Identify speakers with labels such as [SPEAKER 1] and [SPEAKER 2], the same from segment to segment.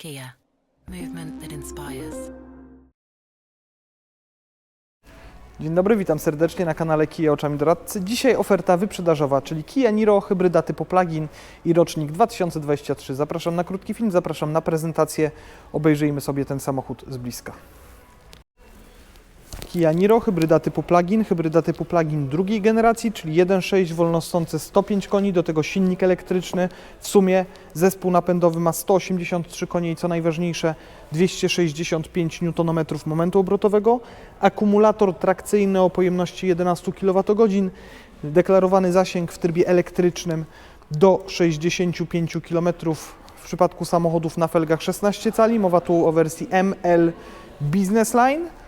[SPEAKER 1] Kia, movement that inspires.
[SPEAKER 2] Dzień dobry, witam serdecznie na kanale Kia Oczami Doradcy. Dzisiaj oferta wyprzedażowa, czyli Kia Niro, hybryda typu plug-in i rocznik 2023. Zapraszam na krótki film, zapraszam na prezentację. Obejrzyjmy sobie ten samochód z bliska. Kia Niro, hybryda typu plug-in, hybryda typu plug-in drugiej generacji, czyli 1.6 wolnostące 105 koni, do tego silnik elektryczny. W sumie zespół napędowy ma 183 konie i co najważniejsze 265 Nm momentu obrotowego. Akumulator trakcyjny o pojemności 11 kWh, deklarowany zasięg w trybie elektrycznym do 65 km w przypadku samochodów na felgach 16 cali. Mowa tu o wersji ML Business Line.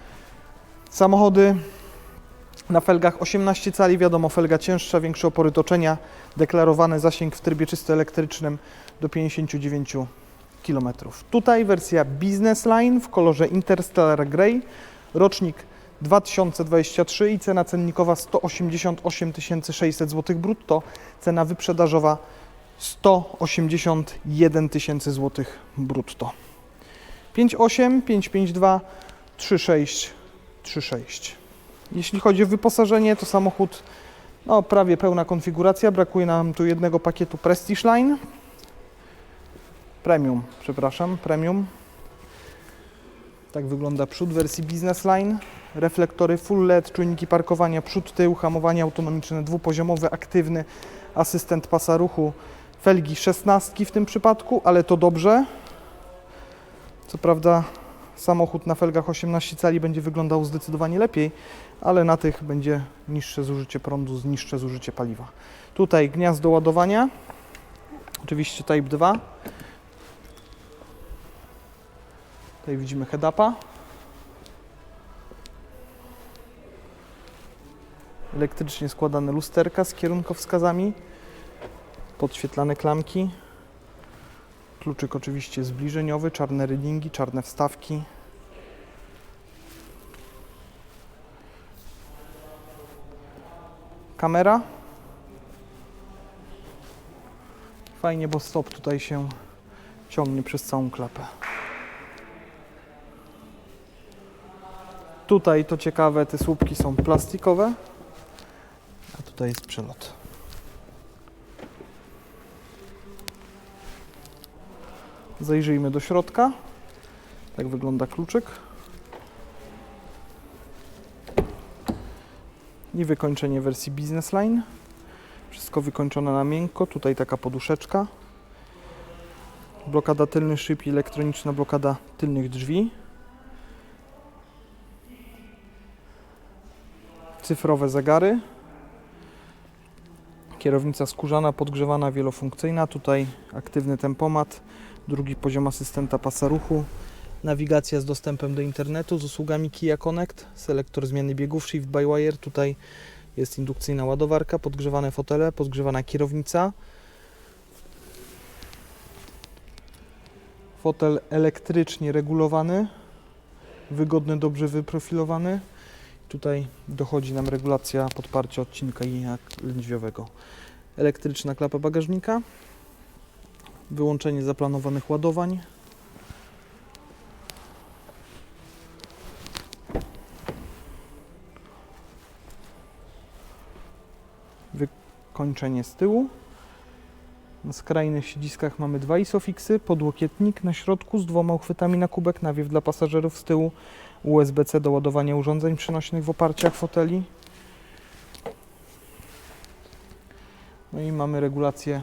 [SPEAKER 2] Samochody na felgach 18 cali, wiadomo, felga cięższa, większe opory toczenia, deklarowany zasięg w trybie czysto elektrycznym do 59 km. Tutaj wersja Business Line w kolorze Interstellar Grey, rocznik 2023 i cena cennikowa 188 600 zł brutto, cena wyprzedażowa 181 tysięcy zł brutto. 58, 552, 36, 36. Jeśli chodzi o wyposażenie, to samochód no, prawie pełna konfiguracja. Brakuje nam tu jednego pakietu Prestige Line. Premium, przepraszam, premium. Tak wygląda przód wersji Business Line. Reflektory full LED, czujniki parkowania, przód, tył, hamowanie autonomiczne, dwupoziomowy, aktywny, asystent pasa ruchu, felgi 16 w tym przypadku, ale to dobrze. Co prawda samochód na felgach 18 cali będzie wyglądał zdecydowanie lepiej, ale na tych będzie niższe zużycie prądu, niższe zużycie paliwa. Tutaj gniazdo ładowania, oczywiście Type 2. Tutaj widzimy head-upa. Elektrycznie składane lusterka z kierunkowskazami. Podświetlane klamki. Kluczyk oczywiście zbliżeniowy, czarne rydingi, czarne wstawki. Kamera. Fajnie, bo stop tutaj się ciągnie przez całą klapę. Tutaj to ciekawe, te słupki są plastikowe, a tutaj jest przelot. Zajrzyjmy do środka. Tak wygląda kluczyk. I wykończenie wersji Business Line. Wszystko wykończone na miękko. Tutaj taka poduszeczka. Blokada tylnych szyb i elektroniczna blokada tylnych drzwi. Cyfrowe zegary. Kierownica skórzana, podgrzewana, wielofunkcyjna. Tutaj aktywny tempomat drugi poziom asystenta pasa ruchu, nawigacja z dostępem do internetu z usługami Kia Connect, selektor zmiany biegów Shift by Wire, tutaj jest indukcyjna ładowarka, podgrzewane fotele, podgrzewana kierownica, fotel elektrycznie regulowany, wygodny, dobrze wyprofilowany. Tutaj dochodzi nam regulacja podparcia odcinka lędźwiowego. Elektryczna klapa bagażnika, wyłączenie zaplanowanych ładowań. Wykończenie z tyłu. Na skrajnych siedziskach mamy dwa isofixy, podłokietnik na środku z dwoma uchwytami na kubek, nawiew dla pasażerów z tyłu, USB-C do ładowania urządzeń przenośnych w oparciach foteli. No i mamy regulację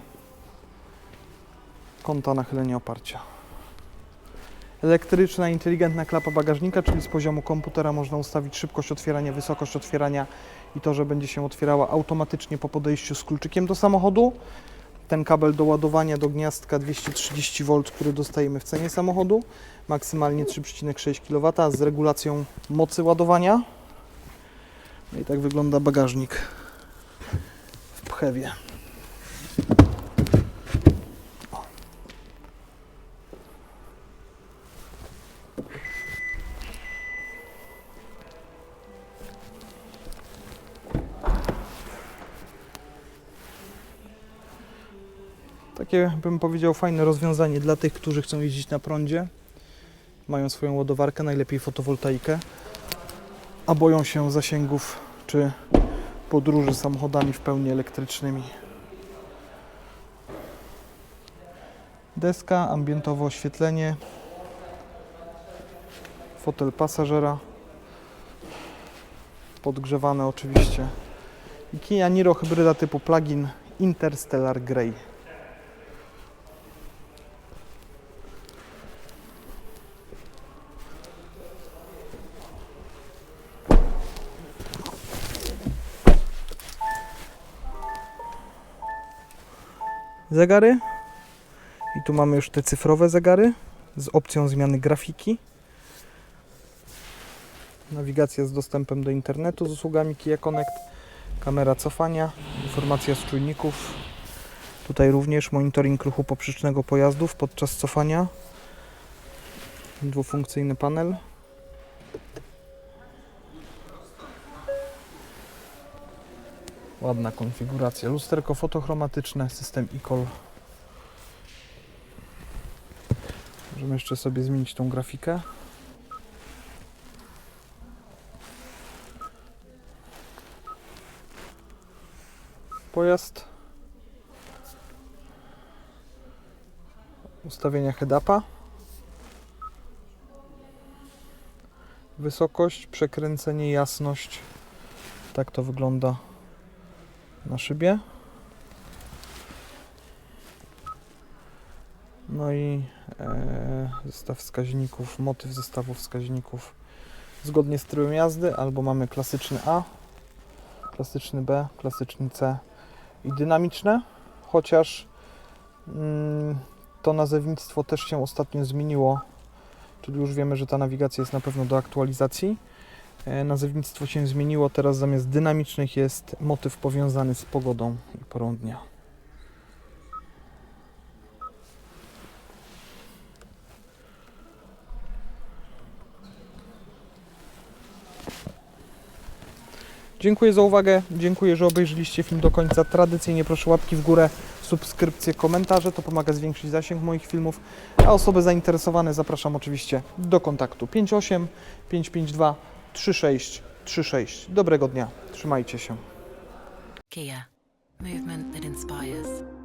[SPEAKER 2] kąta nachylenia oparcia. Elektryczna, inteligentna klapa bagażnika, czyli z poziomu komputera można ustawić szybkość otwierania, wysokość otwierania i to, że będzie się otwierała automatycznie po podejściu z kluczykiem do samochodu. Ten kabel do ładowania do gniazdka 230 V, który dostajemy w cenie samochodu, maksymalnie 3,6 kW z regulacją mocy ładowania. No i tak wygląda bagażnik w pchewie. Takie, bym powiedział, fajne rozwiązanie dla tych, którzy chcą jeździć na prądzie. Mają swoją ładowarkę, najlepiej fotowoltaikę, a boją się zasięgów czy podróży samochodami w pełni elektrycznymi. Deska, ambientowe oświetlenie, fotel pasażera, podgrzewane oczywiście. I Kia Niro hybryda typu plug-in Interstellar Grey. Zegary. I tu mamy już te cyfrowe zegary z opcją zmiany grafiki. Nawigacja z dostępem do internetu z usługami Kia Connect. Kamera cofania, informacja z czujników. Tutaj również monitoring ruchu poprzecznego pojazdów podczas cofania. Dwufunkcyjny panel. Ładna konfiguracja. Lusterko fotochromatyczne, system e-call. Możemy jeszcze sobie zmienić tą grafikę. Pojazd. Ustawienia head-upa. Wysokość, przekręcenie, jasność. Tak to wygląda na szybie. No i e, zestaw wskaźników, motyw zestawu wskaźników zgodnie z trybem jazdy, albo mamy klasyczny A, klasyczny B, klasyczny C i dynamiczne, chociaż mm, to nazewnictwo też się ostatnio zmieniło, czyli już wiemy, że ta nawigacja jest na pewno do aktualizacji. E, nazewnictwo się zmieniło, teraz zamiast dynamicznych jest motyw powiązany z pogodą i porą dnia. Dziękuję za uwagę, dziękuję, że obejrzeliście film do końca. Tradycyjnie proszę łapki w górę, subskrypcje, komentarze, to pomaga zwiększyć zasięg moich filmów. A osoby zainteresowane zapraszam oczywiście do kontaktu 58 552 3636. Dobrego dnia, trzymajcie się.
[SPEAKER 1] Kia. Movement that inspires.